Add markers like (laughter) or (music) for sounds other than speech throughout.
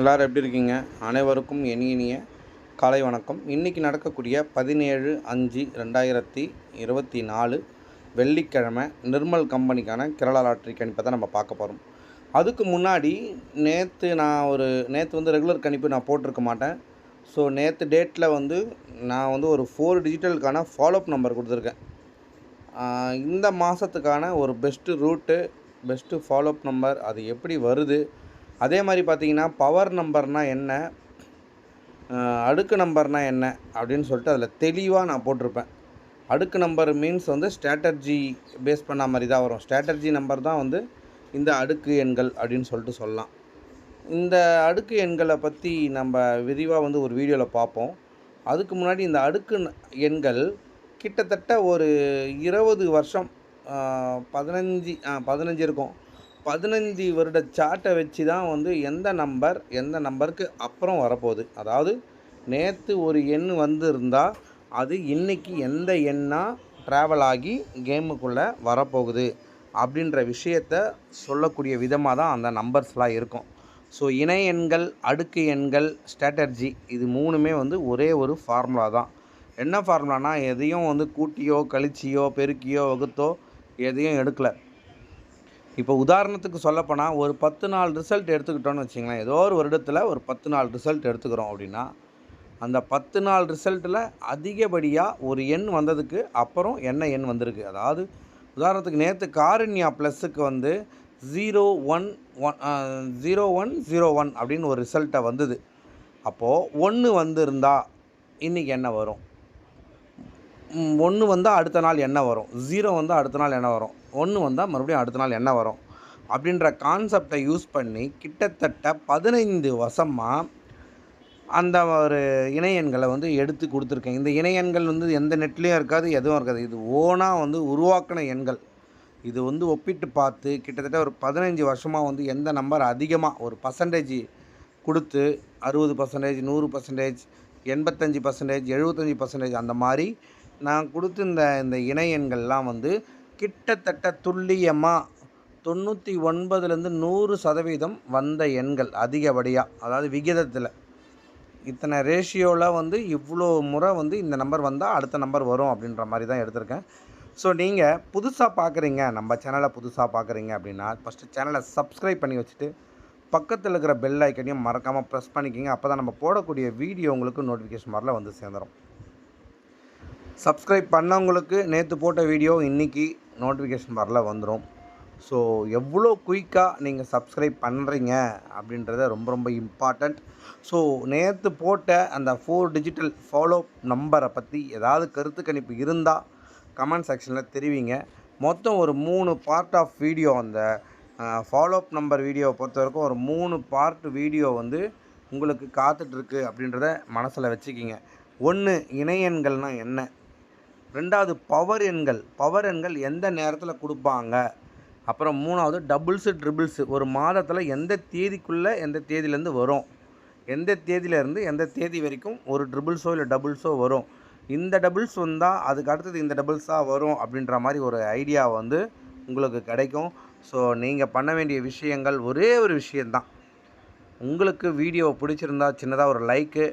எல்லோரும் எப்படி இருக்கீங்க? அனைவருக்கும் இனி இனிய காலை வணக்கம். இன்றைக்கி நடக்கக்கூடிய பதினேழு அஞ்சு ரெண்டாயிரத்தி இருபத்தி நாலு வெள்ளிக்கிழமை நிர்மல் கம்பெனிக்கான கேரளா லாட்ரி கணிப்பை தான் நம்ம பார்க்க போகிறோம் அதுக்கு முன்னாடி நேற்று நான் ஒரு நேற்று வந்து ரெகுலர் கணிப்பு நான் போட்டிருக்க மாட்டேன். ஸோ நேற்று டேட்டில் வந்து நான் வந்து ஒரு ஃபோர் டிஜிட்டலுக்கான ஃபாலோஅப் நம்பர் கொடுத்துருக்கேன். இந்த மாதத்துக்கான ஒரு best route best follow up number அது எப்படி வருது அதே மாதிரி பார்த்தீங்கன்னா பவர் நம்பர்னால் என்ன? அடுக்கு நம்பர்னால் என்ன? அப்படின்னு சொல்லிட்டு அதில் தெளிவாக நான் போட்டிருப்பேன். அடுக்கு நம்பர் மீன்ஸ் வந்து ஸ்ட்ராட்டர்ஜி பேஸ் பண்ண மாதிரி தான் வரும். ஸ்ட்ராட்டர்ஜி நம்பர் தான் வந்து இந்த அடுக்கு எண்கள் அப்படின்னு சொல்லிட்டு சொல்லலாம். இந்த அடுக்கு எண்களை பற்றி நம்ம விரிவாக வந்து ஒரு வீடியோவில் பார்ப்போம். அதுக்கு முன்னாடி இந்த அடுக்கு எண்கள் கிட்டத்தட்ட ஒரு இருபது வருஷம் பதினஞ்சு ஆ, பதினஞ்சு இருக்கும். பதினஞ்சு வருட சார்ட்டை வச்சு தான் வந்து எந்த நம்பர் எந்த நம்பருக்கு அப்புறம் வரப்போகுது. அதாவது நேற்று ஒரு எண் வந்திருந்தால் அது இன்னைக்கு எந்த எண்ணாக ட்ராவல் ஆகி கேமுக்குள்ளே வரப்போகுது அப்படின்ற விஷயத்த சொல்லக்கூடிய விதமாக தான் அந்த நம்பர்ஸ்லாம் இருக்கும். ஸோ இணை எண்கள் அடுக்கு எண்கள் ஸ்ட்ராட்டர்ஜி இது மூணுமே வந்து ஒரே ஒரு ஃபார்முலா தான். என்ன ஃபார்முலானா எதையும் வந்து கூட்டியோ கழிச்சியோ பெருக்கியோ வகுத்தோ எதையும் எடுக்கலை. இப்போ உதாரணத்துக்கு சொல்லப்போனால் ஒரு பத்து நாள் ரிசல்ட் எடுத்துக்கிட்டோன்னு வச்சிங்களேன் ஏதோ ஒரு வருடத்தில் ஒரு பத்து நாள் ரிசல்ட் எடுத்துக்கிறோம் அப்படின்னா அந்த பத்து நாள் ரிசல்ட்டில் அதிகப்படியாக ஒரு எண் வந்ததுக்கு அப்புறம் என்ன எண் வந்திருக்கு? அதாவது உதாரணத்துக்கு நேற்று காரண்யா ப்ளஸ்ஸுக்கு வந்து zero one one zero one zero one அப்படின்னு ஒரு ரிசல்ட்டை வந்தது. அப்போது ஒன்று வந்திருந்தா இன்றைக்கி என்ன வரும்? ஒன்று வந்தால் அடுத்த நாள் என்ன வரும்? ஜீரோ வந்தால் அடுத்த நாள் என்ன வரும்? ஒன்று வந்தால் மறுபடியும் அடுத்த நாள் என்ன வரும்? அப்படின்ற கான்செப்டை யூஸ் பண்ணி கிட்டத்தட்ட பதினைந்து வருஷமாக அந்த ஒரு இணையன்களை வந்து எடுத்து கொடுத்துருக்கேன். இந்த இணையன்கள் வந்து எந்த நெட்லேயும் இருக்காது எதுவும் இருக்காது. இது ஓனாக வந்து உருவாக்கின எண்கள். இது வந்து ஒப்பிட்டு பார்த்து கிட்டத்தட்ட ஒரு பதினஞ்சு வருஷமாக வந்து எந்த நம்பர் அதிகமாக ஒரு பர்சன்டேஜ் கொடுத்து அறுபது பர்சன்டேஜ் நூறு பர்சன்டேஜ் எண்பத்தஞ்சு பர்சன்டேஜ் எழுபத்தஞ்சி பர்சன்டேஜ் அந்த மாதிரி நான் கொடுத்து இந்த இந்த இணை எண்கள்லாம் வந்து கிட்டத்தட்ட துல்லியமாக தொண்ணூற்றி ஒன்பதுலேருந்து நூறு சதவீதம் வந்த எண்கள் அதிகப்படியாக அதாவது விகிதத்தில். இத்தனை ரேஷியோவில் வந்து இவ்வளோ முறை வந்து இந்த நம்பர் வந்தால் அடுத்த நம்பர் வரும் அப்படின்ற மாதிரி தான் எடுத்திருக்கேன். ஸோ நீங்கள் புதுசாக பார்க்குறீங்க நம்ம சேனலை புதுசாக பார்க்குறீங்க அப்படின்னா ஃபஸ்ட்டு சேனலை சப்ஸ்கிரைப் பண்ணி வச்சுட்டு பக்கத்தில் இருக்கிற பெல் ஐக்கனையும் மறக்காமல் ப்ரெஸ் பண்ணிக்கிங்க. அப்போ தான் நம்ம போடக்கூடிய வீடியோ உங்களுக்கு நோட்டிஃபிகேஷன் மாதிரில வந்து சேர்ந்துடும் சப்ஸ்கிரைப் பண்ணவங்களுக்கு நேற்று போட்ட வீடியோ இன்றைக்கி நோட்டிஃபிகேஷன் வரல வந்துடும் ஸோ எவ்வளோ குயிக்காக நீங்கள் சப்ஸ்கிரைப் பண்ணுறீங்க அப்படின்றத ரொம்ப ரொம்ப இம்பார்ட்டண்ட் ஸோ நேற்று போட்ட அந்த ஃபோர் டிஜிட்டல் ஃபாலோ நம்பரை பற்றி ஏதாவது கருத்து கணிப்பு இருந்தால் கமெண்ட் செக்ஷனில் தெரிவிங்க. மொத்தம் ஒரு மூணு பார்ட் ஆஃப் வீடியோ அந்த ஃபாலோஅப் நம்பர் வீடியோவை பொறுத்த வரைக்கும் ஒரு மூணு பார்ட் வீடியோ வந்து உங்களுக்கு காத்துட்ருக்கு அப்படின்றத மனசில் வச்சுக்கிங்க. ஒன்று இணையன்கள்னால் என்ன? ரெண்டாவது பவர் எண்கள். பவர் எண்கள் எந்த நேரத்தில் கொடுப்பாங்க? அப்புறம் மூணாவது டபுள்ஸு ட்ரிபிள்ஸு ஒரு மாதத்தில் எந்த தேதிக்குள்ளே எந்த தேதியிலேருந்து வரும்? எந்த தேதியிலேருந்து எந்த தேதி வரைக்கும் ஒரு ட்ரிபிள்ஸோ இல்லை டபுள்ஸோ வரும்? இந்த டபுள்ஸ் வந்தால் அதுக்கு அடுத்தது இந்த டபுள்ஸாக வரும் அப்படின்ற மாதிரி ஒரு ஐடியா வந்து உங்களுக்கு கிடைக்கும். ஸோ நீங்கள் பண்ண வேண்டிய விஷயங்கள் ஒரே ஒரு விஷயந்தான் உங்களுக்கு வீடியோ பிடிச்சிருந்தா சின்னதாக ஒரு லைக்கு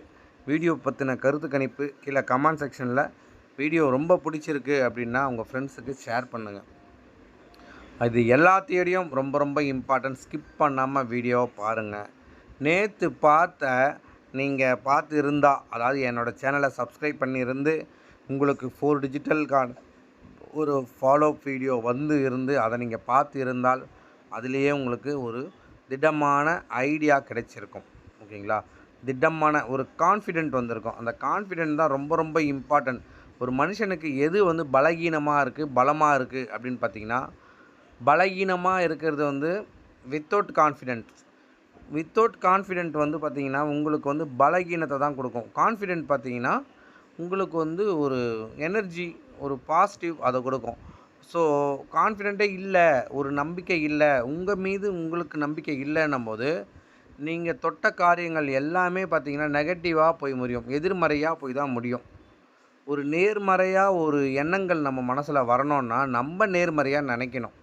வீடியோ பற்றின கருத்து கணிப்பு கீழே கமெண்ட் செக்ஷனில் வீடியோ ரொம்ப பிடிச்சிருக்கு அப்படின்னா உங்கள் ஃப்ரெண்ட்ஸுக்கு ஷேர் பண்ணுங்கள் அது எல்லாத்தையும் ரொம்ப ரொம்ப இம்பார்ட்டன்ட் ஸ்கிப் பண்ணாமல் வீடியோவை பாருங்கள் நேற்று பார்த்த நீங்கள் பார்த்து இருந்தால் அதாவது என்னோடய சேனலை சப்ஸ்கிரைப் பண்ணியிருந்து உங்களுக்கு ஃபோர் டிஜிட்டல்கான ஒரு ஃபாலோ வீடியோ வந்து இருந்து அதை நீங்கள் பார்த்து இருந்தால் அதுலேயே உங்களுக்கு ஒரு திடமான ஐடியா கிடைச்சிருக்கும். ஓகேங்களா திடமான ஒரு கான்ஃபிடென்ட் வந்திருக்கும். அந்த கான்ஃபிடென்ட் தான் ரொம்ப ரொம்ப இம்பார்ட்டன்ட் ஒரு மனுஷனுக்கு எது வந்து பலகீனமாக இருக்குது பலமாக இருக்குது அப்படின்னு பார்த்தீங்கன்னா பலகீனமாக இருக்கிறது வந்து வித்தவுட் கான்ஃபிடென்ட் வித்தவுட் கான்ஃபிடென்ட் வந்து பார்த்தீங்கன்னா உங்களுக்கு வந்து பலகீனத்தை தான் கொடுக்கும். கான்ஃபிடென்ட் பார்த்தீங்கன்னா உங்களுக்கு வந்து ஒரு எனர்ஜி ஒரு பாசிட்டிவ் அதை கொடுக்கும். ஸோ கான்ஃபிடென்ட்டே இல்லை ஒரு நம்பிக்கை இல்லை உங்கள் மீது உங்களுக்கு நம்பிக்கை இல்லைன்னும் போது நீங்கள் தொட்ட காரியங்கள் எல்லாமே பார்த்தீங்கன்னா நெகட்டிவாக போய் முடியும் எதிர்மறையாக போய் தான் முடியும். ஒரு நேர்மறையாக ஒரு எண்ணங்கள் நம்ம மனசில் வரணும்னா நம்ம நேர்மறையாக நினைக்கணும்.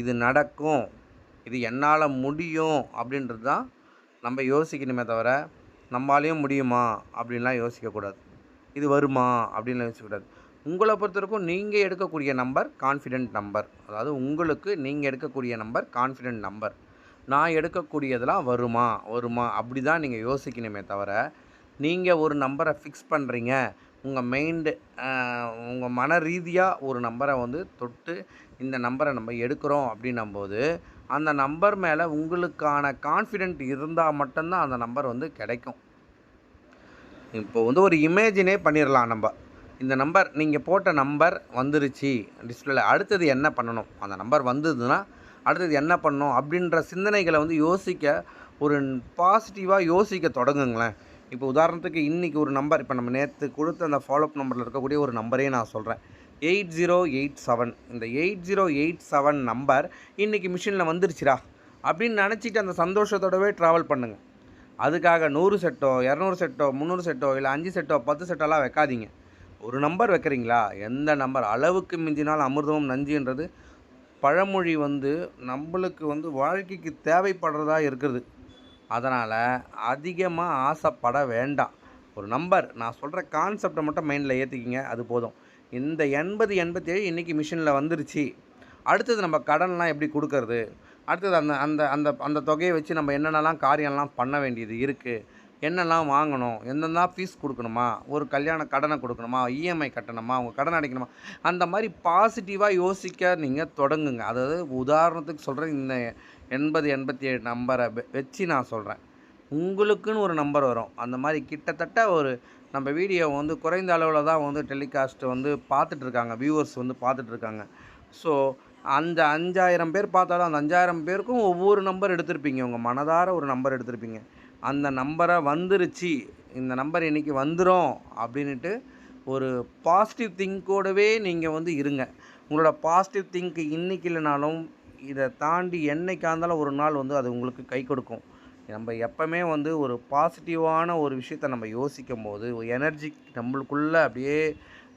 இது நடக்கும். இது என்னால் முடியும் அப்படின்றது தான் நம்ம யோசிக்கணுமே தவிர நம்மளாலையும் முடியுமா அப்படின்லாம் யோசிக்கக்கூடாது. இது வருமா அப்படின்லாம் யோசிக்கக்கூடாது. உங்களை பொறுத்தவரைக்கும் நீங்கள் எடுக்கக்கூடிய நம்பர் கான்ஃபிடென்ட் நம்பர். அதாவது உங்களுக்கு நீங்கள் எடுக்கக்கூடிய நம்பர் கான்ஃபிடென்ட் நம்பர். நான் எடுக்கக்கூடியதெல்லாம் வருமா வருமா அப்படி தான் நீங்கள் யோசிக்கணுமே தவிர நீங்கள் ஒரு நம்பரை ஃபிக்ஸ் பண்ணுறீங்க உங்கள் மைண்டு உங்கள் மன ரீதியாக ஒரு நம்பரை வந்து தொட்டு இந்த நம்பரை நம்ம எடுக்கிறோம் அப்படின்னும்போது அந்த நம்பர் மேலே உங்களுக்கான கான்ஃபிடென்ட் இருந்தால் மட்டும்தான் அந்த நம்பர் வந்து கிடைக்கும். இப்போ வந்து ஒரு இமேஜினே பண்ணிடலாம் நம்ம. இந்த நம்பர் நீங்கள் போட்ட நம்பர் வந்துருச்சு டிஸ்பிளேல அடுத்தது என்ன பண்ணணும்? அந்த நம்பர் வந்ததுன்னா அடுத்தது என்ன பண்ணணும்? அப்படின்ற சிந்தனைகளை வந்து யோசிக்க ஒரு பாசிட்டிவாக யோசிக்க தொடங்குங்களேன். இப்போ உதாரணத்துக்கு இன்றைக்கி ஒரு நம்பர் இப்போ நம்ம நேற்று கொடுத்த அந்த ஃபாலோஅப் நம்பரில் இருக்கக்கூடிய ஒரு நம்பரே நான் சொல்கிறேன் எயிட் ஜீரோ எயிட் செவன். இந்த eight zero eight seven number இன்றைக்கி மிஷினில் வந்துருச்சுரா அப்படின்னு நினச்சிட்டு அந்த சந்தோஷத்தோடவே ட்ராவல் பண்ணுங்கள் அதுக்காக நூறு செட்டோ இரநூறு செட்டோ முந்நூறு செட்டோ இல்லை அஞ்சு செட்டோ பத்து செட்டோலாம் வைக்காதீங்க. ஒரு நம்பர் வைக்கிறீங்களா? எந்த நம்பர் அளவுக்கு மிஞ்சினால் அமிர்தமும் நஞ்சுன்றது பழமொழி வந்து நம்மளுக்கு வந்து வாழ்க்கைக்கு தேவைப்படுறதா இருக்குது அதனால் அதிகமாக ஆசைப்பட வேண்டாம். ஒரு நம்பர் நான் சொல்கிற கான்செப்டை மட்டும் மைண்டில் ஏற்றிக்கிங்க அது போதும். இந்த எண்பது எண்பத்தேழு இன்றைக்கி மிஷினில் வந்துருச்சு. அடுத்தது நம்ம கடன்லாம் எப்படி கொடுக்கறது? அடுத்தது அந்த அந்த அந்த அந்த தொகையை வச்சு நம்ம என்னென்னலாம் காரியம்லாம் பண்ண வேண்டியது இருக்குது என்னெல்லாம் வாங்கணும்? எந்தெல்லாம் ஃபீஸ் கொடுக்கணுமா? ஒரு கல்யாண கடனை கொடுக்கணுமா? இஎம்ஐ கட்டணுமா? அவங்க கடன் அடைக்கணுமா? அந்த மாதிரி பாசிட்டிவாக யோசிக்க நீங்கள் தொடங்குங்க. அதாவது உதாரணத்துக்கு சொல்கிறேன் இந்த எண்பது எண்பத்தி ஏழு நம்பரை வச்சு நான் சொல்கிறேன் உங்களுக்குன்னு ஒரு நம்பர் வரும். அந்த மாதிரி கிட்டத்தட்ட ஒரு நம்ம வீடியோ வந்து குறைந்த அளவில் தான் வந்து டெலிகாஸ்ட் வந்து பார்த்துட்ருக்காங்க. வியூவர்ஸ் வந்து பார்த்துட்ருக்காங்க. ஸோ அந்த அஞ்சாயிரம் பேர் பார்த்தாலும் அந்த அஞ்சாயிரம் பேருக்கும் ஒவ்வொரு நம்பர் எடுத்திருப்பீங்க. உங்கள் மனதார ஒரு நம்பர் எடுத்திருப்பீங்க. அந்த நம்பரை வந்துருச்சு. இந்த நம்பர் இன்றைக்கி வந்துடும் அப்படின்ட்டு ஒரு பாசிட்டிவ் திங்கோடவே நீங்கள் வந்து இருங்க. உங்களோட பாசிட்டிவ் திங்க் இன்றைக்கி இல்லைனாலும் இதை தாண்டி என்றைக்கா இருந்தாலும் ஒரு நாள் வந்து அது உங்களுக்கு கை கொடுக்கும். நம்ம எப்போவுமே வந்து ஒரு பாசிட்டிவான ஒரு விஷயத்த நம்ம யோசிக்கும் போது எனர்ஜி நம்மளுக்குள்ளே அப்படியே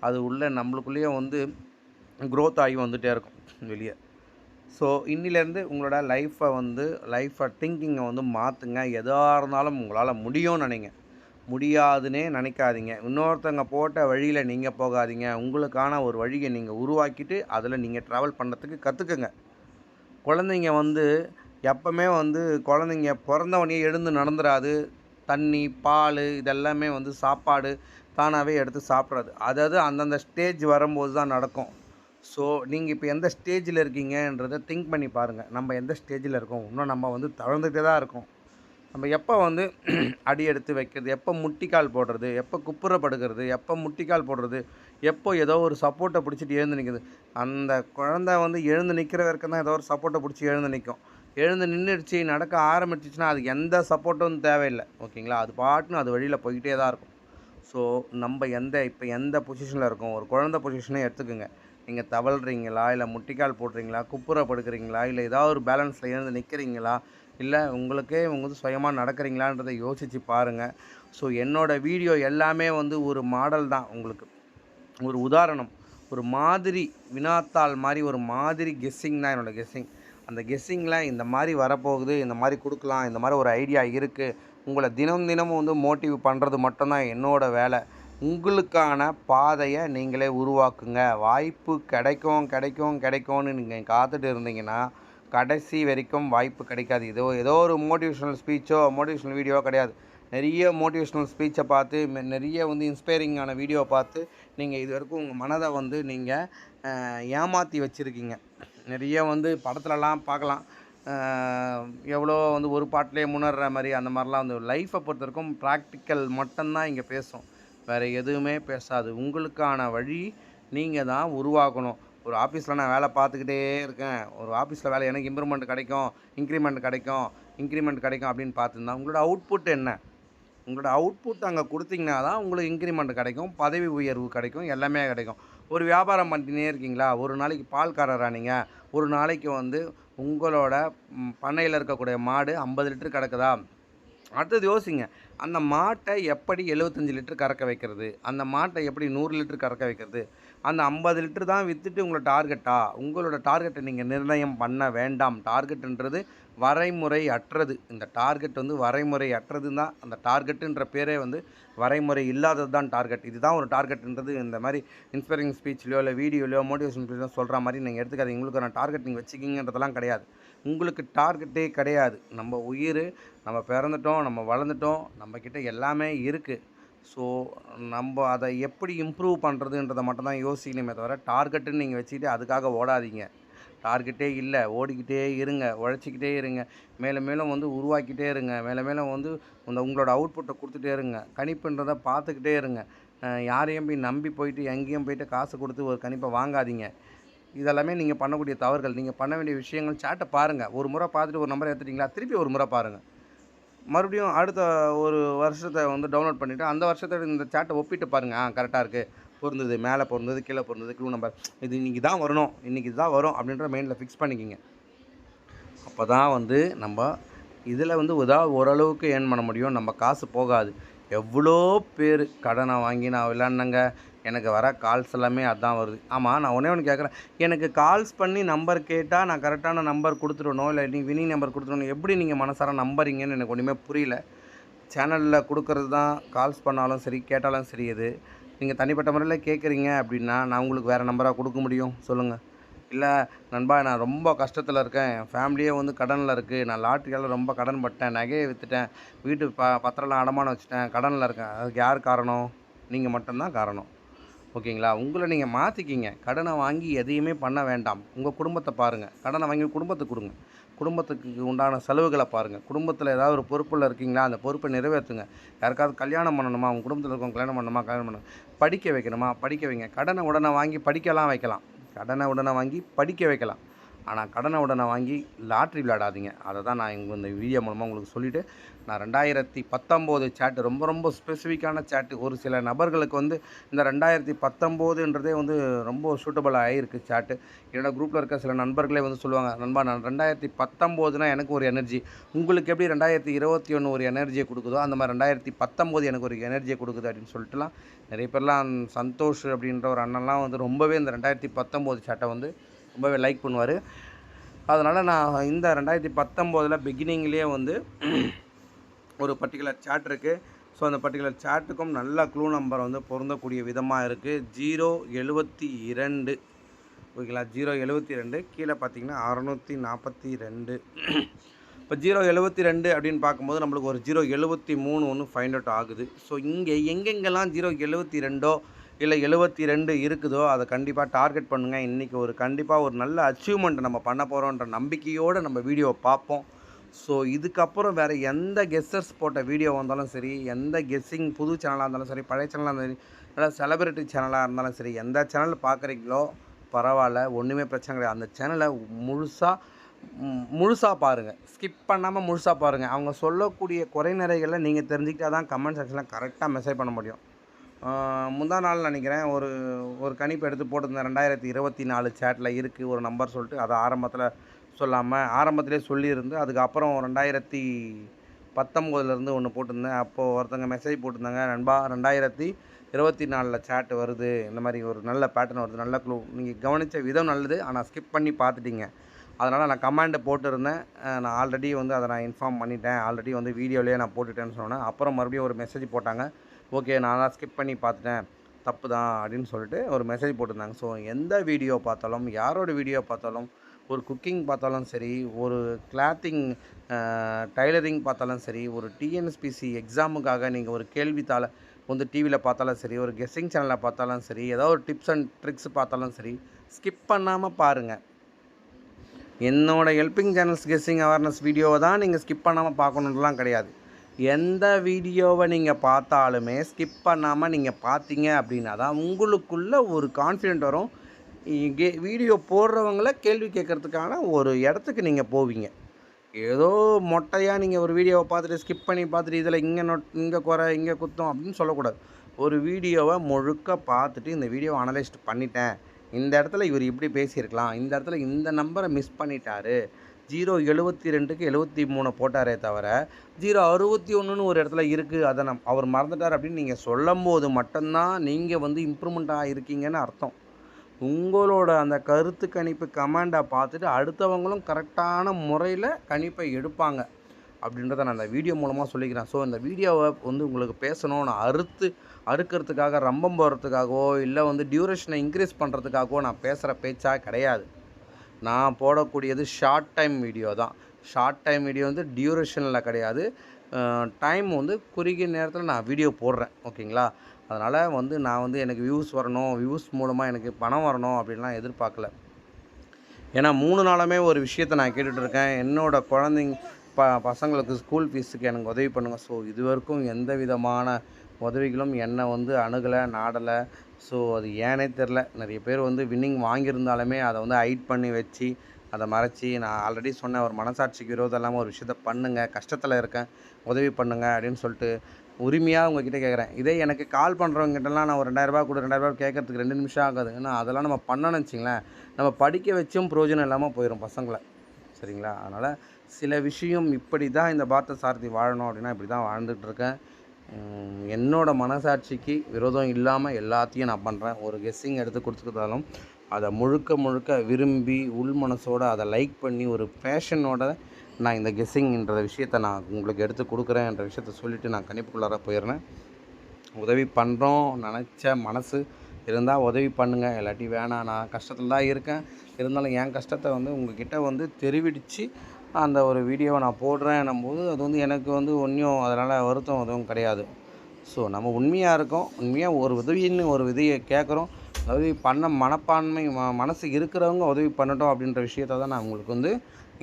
அது உள்ள நம்மளுக்குள்ளேயே வந்து க்ரோத் ஆகி வந்துகிட்டே இருக்கும் வெளியே. ஸோ இன்னிலேருந்து உங்களோட லைஃப்பை வந்து லைஃப்பை திங்கிங்கை வந்து மாற்றுங்க எதாக இருந்தாலும் உங்களால் முடியும்னு நினைங்க. முடியாதுன்னே நினைக்காதீங்க. இன்னொருத்தவங்க போட்ட வழியில் நீங்கள் போகாதீங்க. உங்களுக்கான ஒரு வழியை நீங்கள் உருவாக்கிட்டு அதில் நீங்கள் ட்ராவல் பண்ணுறதுக்கு கற்றுக்குங்க குழந்தைங்க வந்து எப்பவுமே வந்து குழந்தைங்க பிறந்தவொடனே எழுந்து நடந்துடாது தண்ணி பால் இதெல்லாமே வந்து சாப்பாடு தானாகவே எடுத்து சாப்பிட்றது. அதாவது அந்தந்த ஸ்டேஜ் வரும்போது தான் நடக்கும். ஸோ நீங்கள் இப்போ எந்த ஸ்டேஜில் இருக்கீங்கன்றதை திங்க் பண்ணி பாருங்கள் நம்ம எந்த ஸ்டேஜில் இருக்கோம்? இன்னும் நம்ம வந்து தளர்ந்துகிட்டே தான் இருக்கோம். நம்ம எப்போ வந்து (clears throat) அடி எடுத்து வைக்கிறது? எப்போ முட்டிக்கால் போடுறது? எப்போ குப்புற படுக்கிறது? எப்போ முட்டிக்கால் போடுறது? எப்போ ஏதோ ஒரு சப்போர்ட்டை பிடிச்சிட்டு எழுந்து நிற்குது அந்த குழந்தை வந்து எழுந்து நிற்கிற வரைக்கும் தான் ஏதோ ஒரு சப்போர்ட்டை பிடிச்சி எழுந்து நிற்கும் எழுந்து நின்றுடுச்சு நடக்க ஆரம்பிச்சிச்சுன்னா அதுக்கு எந்த சப்போர்ட்டும் தேவையில்லை. ஓகேங்களா? அது பாட்டுன்னு அது வழியில் போய்கிட்டே தான் இருக்கும். ஸோ நம்ம எந்த இப்போ எந்த பொசிஷனில் இருக்கோம்? ஒரு குழந்தை பொசிஷனே எடுத்துக்கோங்க. நீங்கள் தவழ்கிறீங்களா இல்லை முட்டிக்கால் போடுறீங்களா? குப்புற படுக்கிறீங்களா? இல்லை ஏதாவது ஒரு பேலன்ஸில் எழுந்து நிற்கிறீங்களா இல்லை உங்களுக்கே உங்க வந்து சுயமாக நடக்கிறீங்களான்றதை யோசித்து பாருங்கள் ஸோ என்னோடய வீடியோ எல்லாமே வந்து ஒரு மாடல் தான் உங்களுக்கு. ஒரு உதாரணம். ஒரு மாதிரி வினாத்தாள் மாதிரி ஒரு மாதிரி கெஸ்ஸிங் தான் என்னோடய கெஸ்ஸிங் அந்த கெஸ்ஸிங்கில் இந்த மாதிரி வரப்போகுது இந்த மாதிரி கொடுக்கலாம் இந்த மாதிரி ஒரு ஐடியா இருக்குது உங்களை தினம் தினமும் வந்து மோட்டிவ் பண்ணுறது மட்டும்தான் என்னோடய வேலை. உங்களுக்கான பாதையை நீங்களே உருவாக்குங்க. வாய்ப்பு கிடைக்கும் கிடைக்கும் கிடைக்கும்னு நீங்கள் காத்துட்டு இருந்தீங்கன்னா கடைசி வரைக்கும் வாய்ப்பு கிடைக்காது. ஏதோ ஏதோ ஒரு மோட்டிவேஷனல் ஸ்பீச்சோ மோட்டிவேஷனல் வீடியோ கிடையாது. நிறைய மோட்டிவேஷ்னல் ஸ்பீச்சை பார்த்து மெ- நிறைய வந்து இன்ஸ்பைரிங்கான வீடியோவை பார்த்து நீங்கள் இது வரைக்கும் உங்கள் மனதை வந்து நீங்கள் ஏமாற்றி வச்சுருக்கீங்க. நிறைய வந்து படத்துலலாம் பார்க்கலாம். எவ்வளோ வந்து ஒரு பாட்டிலே முன்னேற மாதிரி அந்த மாதிரிலாம் வந்து லைஃப்பை பொறுத்த வரைக்கும் ப்ராக்டிக்கல் மட்டும்தான் இங்கே பேசும். வேறு எதுவுமே பேசாது. உங்களுக்கான வழி நீங்கள் தான் உருவாக்கணும். ஒரு ஆஃபீஸில் நான் வேலை பார்த்துக்கிட்டே இருக்கேன். ஒரு ஆஃபீஸில் வேலை எனக்கு இம்ப்ரூவ்மெண்ட் கிடைக்கும் இன்க்ரிமெண்ட் கிடைக்கும் இன்க்ரிமெண்ட் கிடைக்கும் அப்படின்னு பார்த்துருந்தா உங்களோட அவுட்புட் என்ன? உங்களோட அவுட்புட் அங்கே கொடுத்தீங்கன்னா தான் உங்களுக்கு இன்க்ரிமெண்ட் கிடைக்கும் பதவி உயர்வு கிடைக்கும் எல்லாமே கிடைக்கும். ஒரு வியாபாரம் பண்ணினே இருக்கீங்களா? ஒரு நாளைக்கு பால்காரரா நீங்கள் ஒரு நாளைக்கு வந்து உங்களோட பண்ணையில் இருக்கக்கூடிய மாடு ஐம்பது லிட்டர் கிடக்குதா? அடுத்தது யோசிங்க. அந்த மாட்டை எப்படி எழுபத்தஞ்சி லிட்டர் கறக்க வைக்கிறது? அந்த மாட்டை எப்படி நூறு லிட்டர் கறக்க வைக்கிறது? அந்த ஐம்பது லிட்டர் தான் விற்றுட்டு உங்களோட டார்கெட்டா? உங்களோட டார்கெட்டை நீங்கள் நிர்ணயம் பண்ண வேண்டாம். டார்கெட்டுன்றது வரைமுறை அற்றது. இந்த டார்கெட் வந்து வரைமுறை அற்றது தான் அந்த டார்கெட்டுன்ற பேரே வந்து வரைமுறை இல்லாதது தான் டார்கெட். இதுதான் ஒரு டார்கெட்ன்றது இந்த மாதிரி இன்ஸ்பைரிங் ஸ்பீச்லையோ இல்லை வீடியோலையோ மோட்டிவேஷன் ஸ்பீச்லையோ சொல்கிற மாதிரி நீங்கள் எடுத்துக்காதீங்க. உங்களுக்கு நான் டார்கெட் நீங்கள் வச்சுக்கிங்கன்றதெல்லாம் கிடையாது. உங்களுக்கு டார்கெட்டே கிடையாது. நம்ம உயிர் நம்ம பிறந்துட்டோம் நம்ம வளர்ந்துட்டோம் நம்மக்கிட்ட எல்லாமே இருக்குது ஸோ நம்ம அதை எப்படி இம்ப்ரூவ் பண்ணுறதுன்றதை மட்டும் தான் யோசிக்கணுமே தவிர டார்கெட்டுன்னு நீங்கள் வச்சுக்கிட்டு அதுக்காக ஓடாதீங்க. டார்கெட்டே இல்லை ஓடிக்கிட்டே இருங்க உழைச்சிக்கிட்டே இருங்க. மேலும் மேலும் வந்து உருவாக்கிட்டே இருங்க. மேலும் மேலும் வந்து இந்த உங்களோட அவுட்புட்டை கொடுத்துட்டே இருங்க. கணிப்புன்றதை பார்த்துக்கிட்டே இருங்க. யாரையும் போய் நம்பி போயிட்டு எங்கேயும் போயிட்டு காசு கொடுத்து ஒரு கணிப்பை வாங்காதீங்க. இதெல்லாமே நீங்கள் பண்ணக்கூடிய தவறுகள். நீங்கள் பண்ண வேண்டிய விஷயங்கள் சாட்டை பாருங்கள் ஒரு முறை பார்த்துட்டு ஒரு நம்பரை எடுத்துட்டிங்களா திருப்பி ஒரு முறை பாருங்கள் மறுபடியும் அடுத்த ஒரு வருஷத்தை வந்து டவுன்லோட் பண்ணிவிட்டு அந்த வருஷத்தோட இந்த சேட்டை ஒப்பிட்டு பாருங்கள் ஆ கரெக்டாக இருக்குது பொருந்தது மேலே பொருந்தது கீழே பொருந்தது க்ளூ நம்பர் இது இன்றைக்கி தான் வரணும். இன்றைக்கி இதுதான் வரும் அப்படின்ற மைண்டில் ஃபிக்ஸ் பண்ணிக்கிங்க. அப்போ தான் வந்து நம்ம இதில் வந்து ஏதாவது ஓரளவுக்கு ஏர்ன் பண்ண முடியும். நம்ம காசு போகாது. எவ்வளோ பேர் கடனை வாங்கி நான் விளாட்னங்க எனக்கு வர கால்ஸ் எல்லாமே அதான் வருது. ஆமாம் நான் ஒன்றே ஒன்று கேட்குறேன் எனக்கு கால்ஸ் பண்ணி நம்பர் கேட்டால் நான் கரெக்டான நம்பர் கொடுத்துடணும் இல்லை நீ வினிங் நம்பர் கொடுத்துடணும். எப்படி நீங்கள் மனசார நம்புறீங்கன்னு எனக்கு ஒன்றுமே புரியல. சேனலில் கொடுக்கறது தான் கால்ஸ் பண்ணாலும் சரி கேட்டாலும் சரி இது நீங்கள் தனிப்பட்ட முறையில் கேட்குறீங்க அப்படின்னா நான் உங்களுக்கு வேறு நம்பராக கொடுக்க முடியும். சொல்லுங்கள் இல்லை நண்பா நான் ரொம்ப கஷ்டத்தில் இருக்கேன். என் ஃபேமிலியே வந்து கடனில் இருக்குது நான் லாட்டரியால் ரொம்ப கடன் பட்டேன். நகையை விற்றுட்டேன் வீட்டு ப பத்திரம்லாம் அடமானம் வச்சுட்டேன். கடனில் இருக்கேன். அதுக்கு யார் காரணம்? நீங்கள் மட்டும்தான் காரணம். ஓகேங்களா? உங்களை நீங்கள் மாற்றிக்கிங்க கடனை வாங்கி எதையுமே பண்ண வேண்டாம். உங்கள் குடும்பத்தை பாருங்கள் கடனை வாங்கி குடும்பத்துக்கு கொடுங்க. குடும்பத்துக்கு உண்டான செலவுகளை பாருங்கள் குடும்பத்தில் ஏதாவது ஒரு பொறுப்பில் இருக்கீங்களா? அந்த பொறுப்பை நிறைவேற்றுங்க யாருக்காவது கல்யாணம் பண்ணணுமா? உங்கள் குடும்பத்தில் இருக்கவங்க கல்யாணம் பண்ணணுமா? கல்யாணம் பண்ணணும் படிக்க வைக்கணுமா? படிக்க வைங்க. கடனை உடனே வாங்கி படிக்கலாம் வைக்கலாம். கடனை உடனே வாங்கி படிக்க வைக்கலாம். ஆனால் கடனை உடனே வாங்கி லாட்ரி விளையாடாதீங்க. அதை தான் நான் இங்கே இந்த வீடியோ மூலமாக உங்களுக்கு சொல்லிவிட்டு நான் ரெண்டாயிரத்தி பத்தொம்போது சேட்டு ரொம்ப ரொம்ப ஸ்பெசிஃபிக்கான சேட்டு ஒரு சில நபர்களுக்கு வந்து இந்த ரெண்டாயிரத்தி பத்தொம்போதுன்றதே வந்து ரொம்ப சூட்டபுளாக ஆகிருக்கு சேட்டு என்னோடய குரூப்பில் இருக்க சில நண்பர்களே வந்து சொல்லுவாங்க நண்பா நான் ரெண்டாயிரத்தி பத்தொம்போதுனா எனக்கு ஒரு எனர்ஜி உங்களுக்கு எப்படி ரெண்டாயிரத்தி இருபத்தி ஒன்று ஒரு எனர்ஜியை கொடுக்குதோ அந்த மாதிரி ரெண்டாயிரத்தி பத்தொம்போது எனக்கு ஒரு எனர்ஜியை கொடுக்குது அப்படின்னு சொல்லிட்டுலாம் நிறைய பேர்லாம் சந்தோஷ் அப்படின்ற ஒரு அண்ணன்லாம் வந்து ரொம்பவே இந்த ரெண்டாயிரத்தி பத்தொம்போது சேட்டை வந்து ரொம்பவே லைக் பண்ணுவார். அதனால் நான் இந்த ரெண்டாயிரத்தி பத்தொம்போதில் பிகினிங்லேயே வந்து ஒரு பர்டிகுலர் சாட் இருக்குது ஸோ அந்த பர்டிகுலர் சேட்டுக்கும் நல்ல க்ளூ நம்பர் வந்து பொருந்தக்கூடிய விதமாக இருக்குது ஜீரோ எழுபத்தி இரண்டு. ஓகேங்களா ஜீரோ எழுபத்தி ரெண்டு கீழே பார்த்தீங்கன்னா அறநூற்றி நாற்பத்தி ரெண்டு இப்போ ஜீரோ எழுபத்தி ரெண்டு அப்படின்னு பார்க்கும்போது நம்மளுக்கு ஒரு ஜீரோ எழுபத்தி மூணு ஒன்று ஃபைண்ட் அவுட் ஆகுது. ஸோ இங்கே எங்கெங்கெல்லாம் ஜீரோ எழுபத்தி ரெண்டோ இல்லை எழுபத்தி ரெண்டு இருக்குதோ அதை கண்டிப்பாக டார்கெட் பண்ணுங்கள் இன்றைக்கி ஒரு கண்டிப்பாக ஒரு நல்ல அச்சீவ்மெண்ட் நம்ம பண்ண போகிறோன்ற நம்பிக்கையோடு நம்ம வீடியோவை பார்ப்போம். ஸோ இதுக்கப்புறம் வேறு எந்த கெஸ்ஸர்ஸ் போட்ட வீடியோ வந்தாலும் சரி எந்த கெஸ்ஸிங் புது சேனலாக இருந்தாலும் சரி பழைய சேனலாக இருந்தாலும் சரி நல்லா செலிபிரிட்டி சேனலாக இருந்தாலும் சரி எந்த சேனல் பார்க்குறீங்களோ பரவாயில்ல ஒன்றுமே பிரச்சனை கிடையாது. அந்த சேனலை முழுசாக முழுசாக பாருங்கள் ஸ்கிப் பண்ணாமல் முழுசாக பாருங்கள் அவங்க சொல்லக்கூடிய குறைநிறைகளை நீங்கள் தெரிஞ்சுக்கிட்டால் தான் கமெண்ட் செக்ஷனில் கரெக்டாக மெசேஜ் பண்ண முடியும். முந்தா நாள் நினைக்கிறேன். ஒரு ஒரு கணிப்பு எடுத்து போட்டிருந்தேன். ரெண்டாயிரத்தி இருபத்தி நாலு சேட்டில் இருக்குது ஒரு நம்பர் சொல்லிட்டு. அதை ஆரம்பத்தில் சொல்லாமல் ஆரம்பத்திலே சொல்லியிருந்து அதுக்கப்புறம் ரெண்டாயிரத்தி பத்தொம்போதுலேருந்து ஒன்று போட்டிருந்தேன். அப்போது ஒருத்தங்க மெசேஜ் போட்டிருந்தாங்க நண்பா ரெண்டாயிரத்தி இருபத்தி நாலில் சேட் வருது. இந்த மாதிரி ஒரு நல்ல பேட்டர்ன் வருது. நல்ல க்ளூ நீங்கள் கவனித்த விதம் நல்லது. ஆனால் ஸ்கிப் பண்ணி பார்த்துட்டீங்க. அதனால் நான் கமாண்டை போட்டிருந்தேன். நான் ஆல்ரெடி வந்து அதை நான் இன்ஃபார்ம் பண்ணிட்டேன். ஆல்ரெடி வந்து வீடியோலேயே நான் போட்டுட்டேன்னு சொன்னேன். அப்புறம் மறுபடியும் ஒரு மெசேஜ் போட்டாங்க. ஓகே நான் தான் ஸ்கிப் பண்ணி பார்த்துட்டேன். தப்பு தான் அப்படின்னு சொல்லிட்டு ஒரு மெசேஜ் போட்டிருந்தாங்க. ஸோ எந்த வீடியோ பார்த்தாலும் யாரோட வீடியோ பார்த்தாலும் ஒரு குக்கிங் பார்த்தாலும் சரி ஒரு கிளாத்திங் டைலரிங் பார்த்தாலும் சரி ஒரு டிஎன்எஸ்பிசி எக்ஸாமுக்காக நீங்கள் ஒரு கேள்வித்தாளை வந்து டிவியில் பார்த்தாலும் சரி ஒரு கெஸ்ஸிங் சேனலில் பார்த்தாலும் சரி ஏதோ ஒரு டிப்ஸ் அண்ட் ட்ரிக்ஸ் பார்த்தாலும் சரி ஸ்கிப் பண்ணாமல் பாருங்கள் என்னோடய ஹெல்பிங் சேனல்ஸ் கெஸ்ஸிங் அவேர்னஸ் வீடியோவை தான் நீங்கள் ஸ்கிப் பண்ணாமல் பார்க்கணுன்றலாம் கிடையாது. எந்த வீடியோவை நீங்கள் பார்த்தாலுமே ஸ்கிப் பண்ணாமல் நீங்கள் பார்த்தீங்க அப்படின்னா தான் உங்களுக்குள்ளே ஒரு கான்ஃபிடென்ட் வரும். இங்கே வீடியோ போடுறவங்கள கேள்வி கேட்குறதுக்கான ஒரு இடத்துக்கு நீங்கள் போவீங்க. ஏதோ மொட்டையாக நீங்கள் ஒரு வீடியோவை பார்த்துட்டு ஸ்கிப் பண்ணி பார்த்துட்டு இதில் இங்கே நொட் இங்கே குறை இங்கே குத்தம் அப்படின்னு சொல்லக்கூடாது. ஒரு வீடியோவை முழுக்க பார்த்துட்டு இந்த வீடியோவை அனலைஸ்ட் பண்ணிட்டேன். இந்த இடத்துல இவர் இப்படி பேசியிருக்கலாம். இந்த இடத்துல இந்த நம்பரை மிஸ் பண்ணிட்டாரு. ஜீரோ எழுபத்தி ரெண்டுக்கு எழுபத்தி மூணு போட்டாரே தவிர ஜீரோ அறுபத்தி ஒன்றுன்னு ஒரு இடத்துல இருக்குது அதை நம் அவர் மறந்துட்டார் அப்படின்னு நீங்கள் சொல்லும் போது மட்டும்தான் நீங்கள் வந்து இம்ப்ரூவ்மெண்ட் ஆகிருக்கீங்கன்னு அர்த்தம். உங்களோட அந்த கருத்து கணிப்பு கமாண்டை பார்த்துட்டு அடுத்தவங்களும் கரெக்டான முறையில் கணிப்பை எடுப்பாங்க அப்படின்றத நான் அந்த வீடியோ மூலமாக சொல்லிக்கிறேன். ஸோ இந்த வீடியோவை வந்து உங்களுக்கு பேசணும் நான் அறுத்து அறுக்கிறதுக்காக ரம்பம் போடுறதுக்காகவோ இல்லை வந்து டியூரேஷனை இன்க்ரீஸ் பண்ணுறதுக்காகவோ நான் பேசுகிற பேச்சாக கிடையாது. நான் போடக்கூடியது ஷார்ட் டைம் வீடியோ தான். ஷார்ட் டைம் வீடியோ வந்து டியூரேஷனில் கிடையாது. டைம் வந்து குறுகிய நேரத்தில் நான் வீடியோ போடுறேன். ஓகேங்களா? அதனால் வந்து நான் வந்து எனக்கு வியூஸ் வரணும். வியூஸ் மூலமாக எனக்கு பணம் வரணும் அப்படின்லாம் எதிர்பார்க்கல. ஏன்னா மூணு நாளுமே ஒரு விஷயத்தை நான் கேட்டுட்ருக்கேன் இருக்கேன். என்னோட குழந்தைங்க ப பசங்களுக்கு ஸ்கூல் ஃபீஸுக்கு எனக்கு உதவி பண்ணுங்கள் ஸோ இது வரைக்கும் எந்த விதமான உதவிகளும் என்னை வந்து அணுகலை நாடலை ஸோ அது ஏனே தெரில நிறைய பேர் வந்து வின்னிங் வாங்கியிருந்தாலுமே அதை வந்து ஹைட் பண்ணி வச்சு அதை மறைச்சி நான் ஆல்ரெடி சொன்னேன் ஒரு மனசாட்சிக்கு விரோதம் இல்லாமல் ஒரு விஷயத்த பண்ணுங்கள் கஷ்டத்தில் இருக்கேன் உதவி பண்ணுங்கள் அப்படின்னு சொல்லிட்டு உரிமையாக உங்ககிட்ட கேட்குறேன். இதே எனக்கு கால் பண்ணுறவங்ககிட்டலாம் நான் ஒரு ரெண்டாயிரரூபா கொடு ரெண்டாயிரரூபா கேட்கறதுக்கு ரெண்டு நிமிஷம் ஆகாது. ஏன்னா அதெல்லாம் நம்ம பண்ணணும்னு வச்சிங்களேன் நம்ம படிக்க வச்சும் பிரயோஜனம் இல்லாமல் போயிடும் பசங்களை. சரிங்களா? அதனால் சில விஷயம் இப்படி தான் இந்த பாரத சாரதி வாழணும் அப்படின்னா இப்படி தான் வாழ்ந்துகிட்ருக்கேன் என்னோடய மனசாட்சிக்கு விரோதம் இல்லாமல் எல்லாத்தையும் நான் பண்ணுறேன் ஒரு கெஸ்ஸிங் எடுத்து கொடுத்துருந்தாலும் அதை முழுக்க முழுக்க விரும்பி உள் மனசோட அதை லைக் பண்ணி ஒரு பேஷனோட நான் இந்த கெஸ்ஸிங்ன்ற விஷயத்தை நான் உங்களுக்கு எடுத்து கொடுக்குறேன்ற விஷயத்த சொல்லிவிட்டு நான் கணிப்புக்குள்ளார போயிடுறேன். உதவி பண்ணுறோம் நினச்ச மனசு இருந்தால் உதவி பண்ணுங்கள் இல்லாட்டி வேணாம் நான் கஷ்டத்தில் தான் இருக்கேன். இருந்தாலும் என் கஷ்டத்தை வந்து உங்ககிட்ட வந்து தெரிவித்து அந்த ஒரு வீடியோவை நான் போடுறேன்னும் போது அது வந்து எனக்கு வந்து ஒன்றும் அதனால் வருத்தம் எதுவும் கிடையாது. ஸோ நம்ம உண்மையாக இருக்கோம் உண்மையாக ஒரு உதவின்னு ஒரு விதையை கேட்குறோம். உதவி பண்ண மனப்பான்மை ம மனசு இருக்கிறவங்க உதவி பண்ணட்டும் அப்படின்ற விஷயத்த தான் நான் உங்களுக்கு வந்து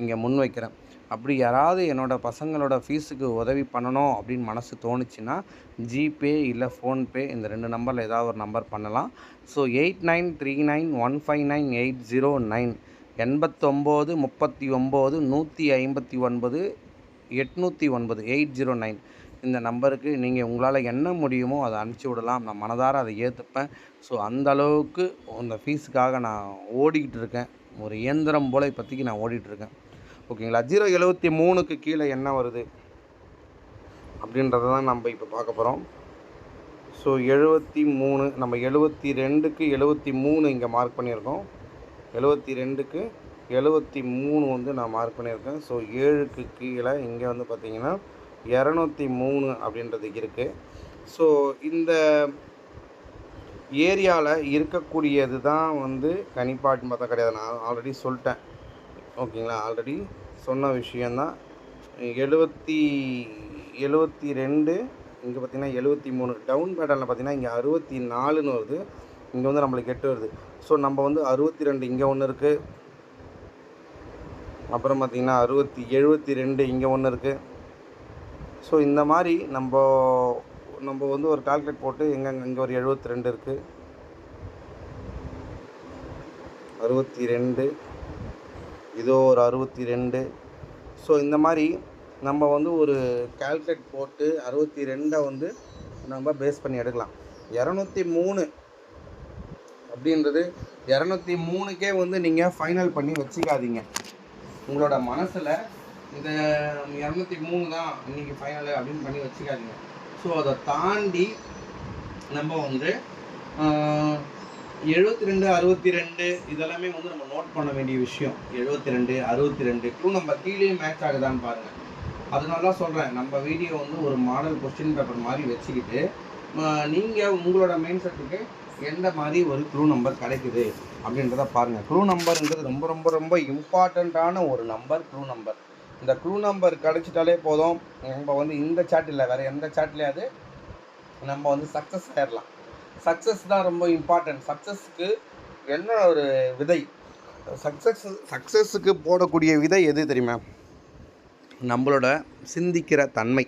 இங்கே முன்வைக்கிறேன் அப்படி யாராவது என்னோடய பசங்களோட ஃபீஸுக்கு உதவி பண்ணணும் அப்படின்னு மனசு தோணுச்சுன்னா ஜிபே இல்லை ஃபோன்பே இந்த ரெண்டு நம்பரில் ஏதாவது ஒரு நம்பர் பண்ணலாம். So eight nine three nine one five nine eight zero nine எண்பத்தொம்போது முப்பத்தி ஒம்பது நூற்றி ஐம்பத்தி ஒன்பது எட்நூற்றி ஒன்பது எயிட் ஜீரோ நைன். இந்த நம்பருக்கு நீங்கள் உங்களால் என்ன முடியுமோ அதை அனுப்பிச்சி விடலாம். நான் மனதார அதை ஏற்றுப்பேன் ஸோ அந்த அளவுக்கு அந்த ஃபீஸுக்காக நான் ஓடிக்கிட்டு இருக்கேன். ஒரு இயந்திரம் போல் இப்போதைக்கு நான் ஓடிட்டுருக்கேன் ஓகேங்களா? ஜீரோ எழுபத்தி மூணுக்கு கீழே என்ன வருது? அப்படின்றத தான் நம்ம இப்போ பார்க்க போகிறோம் ஸோ எழுபத்தி மூணு நம்ம எழுபத்தி ரெண்டுக்கு எழுபத்தி மூணு இங்கே மார்க் பண்ணியிருக்கோம். எழுபத்தி ரெண்டுக்கு எழுபத்தி மூணு வந்து நான் மார்க் பண்ணியிருக்கேன். ஸோ ஏழுக்கு கீழே இங்கே வந்து பார்த்திங்கன்னா இரநூத்தி மூணு அப்படின்றது இருக்குது ஸோ இந்த ஏரியாவில் இருக்கக்கூடியது தான் வந்து கனிப்பாட்டுன்னு பார்த்தா கிடையாது. நான் ஆல்ரெடி சொல்லிட்டேன். ஓகேங்களா? ஆல்ரெடி சொன்ன விஷயந்தான் எழுபத்தி எழுபத்தி ரெண்டு இங்கே பார்த்தீங்கன்னா எழுபத்தி மூணு டவுன் பேட்டர்னில் பார்த்தீங்கன்னா இங்கே அறுபத்தி நாலுன்னு வருது. இங்கே வந்து நம்மளுக்கு எட்டு வருது. ஸோ நம்ம வந்து அறுபத்தி ரெண்டு இங்கே ஒன்று இருக்குது அப்புறம் பார்த்திங்கன்னா அறுபத்தி எழுபத்தி ரெண்டு இங்கே ஒன்று இருக்குது ஸோ இந்த மாதிரி நம்ம நம்ம வந்து ஒரு கால்குலேட் போட்டு எங்கெங்கே இங்கே ஒரு எழுபத்தி ரெண்டு இருக்குது அறுபத்தி ரெண்டு இதோ ஒரு அறுபத்தி ரெண்டு ஸோ இந்த மாதிரி நம்ம வந்து ஒரு கால்குலேட் போட்டு அறுபத்தி ரெண்டை வந்து நம்ம பேஸ் பண்ணி எடுக்கலாம். இரநூத்தி மூணு அப்படின்றது இரநூத்தி மூணுக்கே வந்து நீங்கள் ஃபைனல் பண்ணி வச்சுக்காதீங்க. உங்களோட மனசில் இந்த இரநூத்தி மூணு தான் இன்றைக்கி ஃபைனலு அப்படின்னு பண்ணி வச்சுக்காதீங்க. ஸோ அதை தாண்டி நம்ம வந்து எழுபத்தி ரெண்டு அறுபத்தி ரெண்டு இதெல்லாமே வந்து நம்ம நோட் பண்ண வேண்டிய விஷயம். எழுபத்தி ரெண்டு அறுபத்தி ரெண்டு டூ நம்ம கீழே மேட்ச் ஆகுதான்னு பாருங்கள் அதனால தான் சொல்கிறேன் நம்ம வீடியோ வந்து ஒரு மாடல் கொஸ்டின் பேப்பர் மாதிரி வச்சுக்கிட்டு நீங்கள் உங்களோட மைண்ட் செட்டுக்கு எந்த மாதிரி ஒரு க்ளூ நம்பர் கிடைக்குது அப்படின்றத பாருங்கள் க்ளூ நம்பருன்றது ரொம்ப ரொம்ப ரொம்ப இம்பார்ட்டண்ட்டான ஒரு நம்பர் க்ளூ நம்பர் இந்த க்ளூ நம்பர் கிடைச்சிட்டாலே போதும். நம்ம வந்து இந்த சாட்டில் இல்லை வேறு எந்த சாட்லேயாவது நம்ம வந்து சக்ஸஸ் ஆயிடலாம் சக்ஸஸ் தான் ரொம்ப இம்பார்ட்டன்ட் சக்ஸஸ்க்கு என்ன ஒரு விதை? சக்ஸஸ் சக்ஸஸுக்கு போடக்கூடிய விதை எது தெரியுமா? நம்மளோட சிந்திக்கிற தன்மை.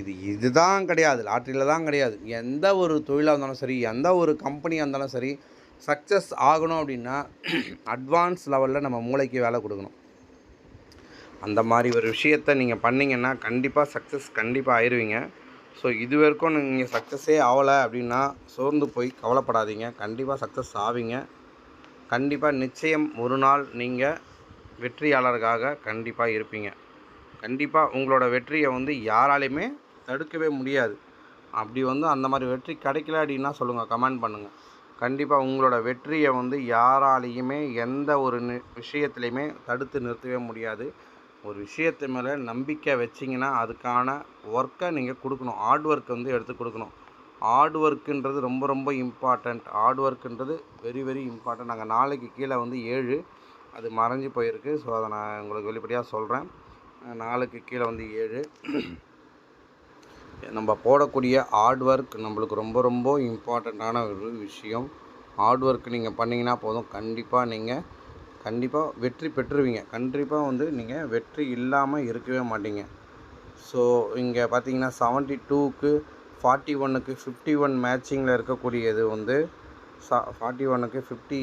இது இதுதான் கிடையாது. லாட்ரியில் தான் கிடையாது. எந்த ஒரு தொழிலாக இருந்தாலும் சரி எந்த ஒரு கம்பெனியாக இருந்தாலும் சரி சக்ஸஸ் ஆகணும் அப்படின்னா அட்வான்ஸ் லெவலில் நம்ம மூளைக்கு வேலை கொடுக்கணும். அந்த மாதிரி ஒரு விஷயத்த நீங்கள் பண்ணிங்கன்னா கண்டிப்பாக சக்ஸஸ் கண்டிப்பாக ஆயிடுவீங்க ஸோ இது வரைக்கும் நீங்கள் சக்ஸஸே ஆகலை அப்படின்னா சோர்ந்து போய் கவலைப்படாதீங்க. கண்டிப்பாக சக்ஸஸ் ஆவீங்க. கண்டிப்பாக நிச்சயம் ஒரு நாள் நீங்கள் வெற்றியாளர்களாக கண்டிப்பாக இருப்பீங்க. கண்டிப்பாக உங்களோட வெற்றியை வந்து யாராலையுமே தடுக்கவே முடியாது. அப்படி வந்து அந்த மாதிரி வெற்றி கிடைக்கல அப்படின்னா சொல்லுங்கள் கமெண்ட் பண்ணுங்கள் கண்டிப்பாக உங்களோட வெற்றியை வந்து யாராலையுமே எந்த ஒரு நி விஷயத்துலையுமே தடுத்து நிறுத்தவே முடியாது. ஒரு விஷயத்து மேலே நம்பிக்கை வச்சிங்கன்னா அதுக்கான ஒர்க்கை நீங்கள் கொடுக்கணும். ஹார்ட் ஒர்க் வந்து எடுத்து கொடுக்கணும். ஹார்ட் ஒர்க்குன்றது ரொம்ப ரொம்ப இம்பார்ட்டண்ட் ஹார்ட் ஒர்க்குன்றது வெரி வெரி இம்பார்ட்டண்ட் நாங்கள் நாளைக்கு கீழே வந்து ஏழு அது மறைஞ்சு போயிருக்கு. ஸோ அதை நான் உங்களுக்கு வெளிப்படையாக சொல்கிறேன் நாளுக்கு கீழே வந்து ஏழு. நம்ம போடக்கூடிய ஹார்ட் ஒர்க் நம்மளுக்கு ரொம்ப ரொம்ப இம்பார்ட்டண்ட்டான ஒரு விஷயம். ஹார்ட் ஒர்க் நீங்கள் பண்ணிங்கன்னா போதும். கண்டிப்பாக நீங்கள் கண்டிப்பாக வெற்றி பெற்றுருவீங்க. கண்டிப்பாக வந்து நீங்கள் வெற்றி இல்லாமல் இருக்கவே மாட்டீங்க. ஸோ இங்கே பார்த்தீங்கன்னா செவன்ட்டி டூக்கு ஃபார்ட்டி ஒன்னுக்கு ஃபிஃப்டி ஒன் மேட்சிங்கில் இருக்கக்கூடியது வந்து சா ஃபார்ட்டி ஒன்னுக்கு ஃபிஃப்டி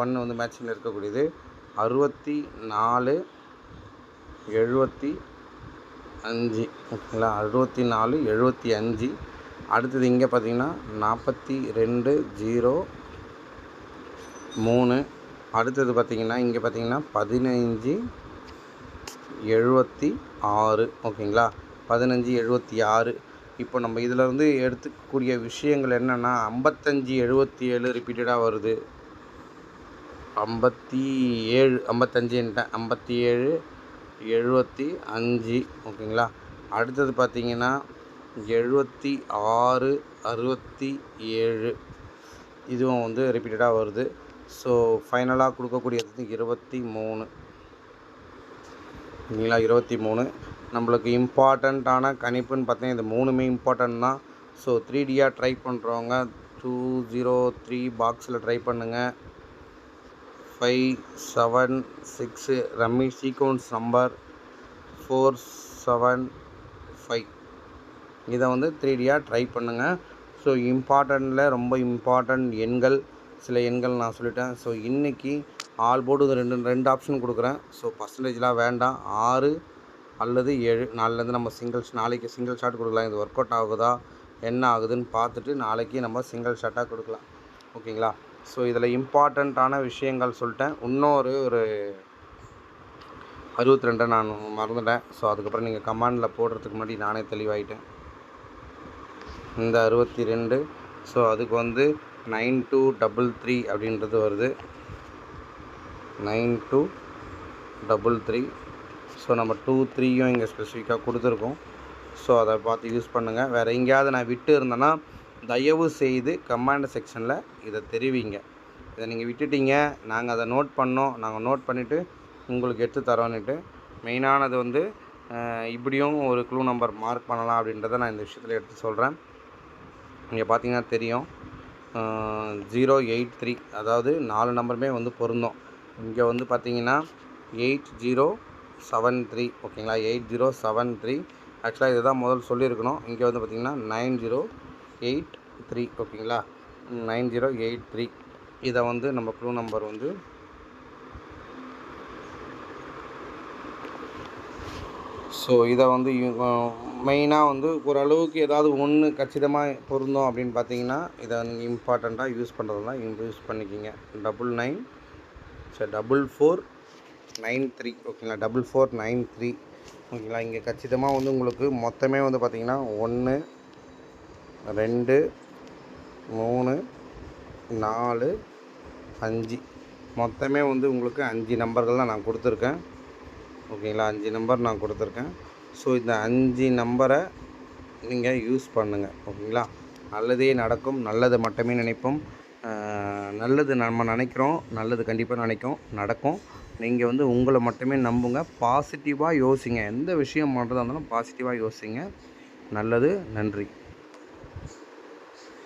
ஒன் வந்து மேட்சிங்கில் இருக்கக்கூடியது. அறுபத்தி நாலு எழுபத்தி அஞ்சு ஓகேங்களா? அறுபத்தி நாலு எழுபத்தி அஞ்சு. அடுத்தது இங்கே பார்த்தீங்கன்னா நாற்பத்தி ரெண்டு ஜீரோ மூணு. அடுத்தது பார்த்தீங்கன்னா இங்கே பார்த்தீங்கன்னா பதினஞ்சு எழுபத்தி ஆறு ஓகேங்களா? பதினஞ்சு எழுபத்தி ஆறு. இப்போ நம்ம இதில் எடுத்துக்கூடிய எடுத்துக்கக்கூடிய விஷயங்கள் என்னென்னா ஐம்பத்தஞ்சு எழுபத்தி ஏழு ரிப்பீட்டடாக வருது. ஐம்பத்தி ஏழு ஐம்பத்தஞ்சுன்ட்டேன் ஐம்பத்தி ஏழு எழுபத்தி அஞ்சு ஓகேங்களா? அடுத்தது பார்த்தீங்கன்னா எழுபத்தி ஆறு அறுபத்தி ஏழு. இதுவும் வந்து ரிப்பீட்டடாக வருது. ஸோ ஃபைனலாக கொடுக்கக்கூடியது வந்து இருபத்தி மூணு. ஓகேங்களா இருபத்தி மூணு. நம்மளுக்கு இம்பார்ட்டண்ட்டான கணிப்புன்னு பார்த்தீங்கன்னா இது மூணுமே இம்பார்ட்டன்ட் தான். ஸோ த்ரீ டியாக ட்ரை பண்ணுறவங்க டூ ஜீரோ த்ரீ பாக்ஸில் ட்ரை பண்ணுங்கள் five seven six rummy sequence number four seven five இதை வந்து த்ரீடியாக ட்ரை பண்ணுங்கள் ஸோ இம்பார்ட்டண்ட்டில் ரொம்ப இம்பார்ட்டண்ட் எண்கள். சில எண்கள் நான் சொல்லிட்டேன். ஸோ இன்றைக்கி ஆல் போர்டு ரெண்டு ரெண்டு ஆப்ஷன் கொடுக்குறேன். ஸோ பர்சன்டேஜ்லாம் வேண்டாம். ஆறு அல்லது ஏழு. நாலுலேருந்து நம்ம சிங்கிள்ஸ் நாளைக்கு சிங்கிள் ஷாட் கொடுக்கலாம். இது ஒர்க் அவுட் ஆகுதா? என்ன ஆகுதுன்னு பார்த்துட்டு நாளைக்கு நம்ம சிங்கிள் ஷாட்டாக கொடுக்கலாம். ஓகேங்களா? ஸோ இதில் இம்பார்ட்டண்ட்டான விஷயங்கள் சொல்லிட்டேன். இன்னொரு ஒரு அறுபத்தி ரெண்டை நான் மறந்துட்டேன். ஸோ அதுக்கப்புறம் நீங்கள் கமாண்டில் போடுறதுக்கு முன்னாடி நானே தெளிவாயிட்டேன். இந்த அறுபத்தி ரெண்டு ஸோ அதுக்கு வந்து நைன் டூ டபுள் த்ரீ அப்படின்றது வருது. Nine two double three so நம்ம டூ த்ரீயும் இங்கே ஸ்பெசிஃபிக்காக கொடுத்துருக்கோம். ஸோ அதை பார்த்து யூஸ் பண்ணுங்கள் வேறு எங்கேயாவது நான் விட்டு இருந்தேன்னா தயவு செய்து கமாண்ட் செக்ஷனில் இதை தெரிவிங்க. இதை நீங்கள் விட்டுட்டீங்க. நாங்கள் அதை நோட் பண்ணோம். நாங்கள் நோட் பண்ணிவிட்டு உங்களுக்கு எடுத்து தரோன்னுட்டு. மெயினானது வந்து இப்படியும் ஒரு க்ளூ நம்பர் மார்க் பண்ணலாம் அப்படின்றத நான் இந்த விஷயத்தில் எடுத்து சொல்கிறேன் இங்கே பார்த்தீங்கன்னா தெரியும். ஜீரோ எயிட் த்ரீ அதாவது நாலு நம்பருமே வந்து பொருந்தோம். இங்கே வந்து பார்த்தீங்கன்னா எயிட் ஜீரோ செவன் த்ரீ ஓகேங்களா எயிட் ஜீரோ செவன் த்ரீ ஆக்சுவலாக இதுதான் முதல் சொல்லியிருக்கணும். இங்கே வந்து பார்த்திங்கன்னா நைன் ஜீரோ எயிட் த்ரீ ஓகேங்களா நைன் ஜீரோ எயிட் த்ரீ இதை வந்து நம்ம க்ளூ நம்பர் வந்து ஸோ இதை வந்து மெயினாக வந்து ஓரளவுக்கு ஏதாவது ஒன்று கச்சிதமாக பொருந்தோம் அப்படின்னு பார்த்தீங்கன்னா இதை நீங்கள் இம்பார்ட்டண்ட்டாக யூஸ் பண்ணுறதுலாம் யூஸ் பண்ணிக்கிங்க. டபுள் நைன் சரி டபுள் ஃபோர் நைன் த்ரீ ஓகேங்களா டபுள் ஃபோர் நைன் த்ரீ ஓகேங்களா இங்கே கச்சிதமாக வந்து உங்களுக்கு மொத்தமே வந்து பார்த்திங்கன்னா ஒன்று ரெண்டு மூணு நாலு அஞ்சு. மொத்தமே வந்து உங்களுக்கு அஞ்சு நம்பர்கள் தான் நான் கொடுத்துருக்கேன். ஓகேங்களா? அஞ்சு நம்பர் நான் கொடுத்துருக்கேன். ஸோ இந்த அஞ்சு நம்பரை நீங்கள் யூஸ் பண்ணுங்கள் ஓகேங்களா? நல்லதே நடக்கும். நல்லது மட்டுமே நினைப்போம். நல்லது நம்ம நினைக்கிறோம். நல்லது கண்டிப்பாக நினைக்கும். நடக்கும். நீங்கள் வந்து உங்களை மட்டுமே நம்புங்க. பாசிட்டிவாக யோசிங்க. எந்த விஷயம் பண்ணுறதா இருந்தாலும் பாசிட்டிவாக யோசிங்க. நல்லது நன்றி.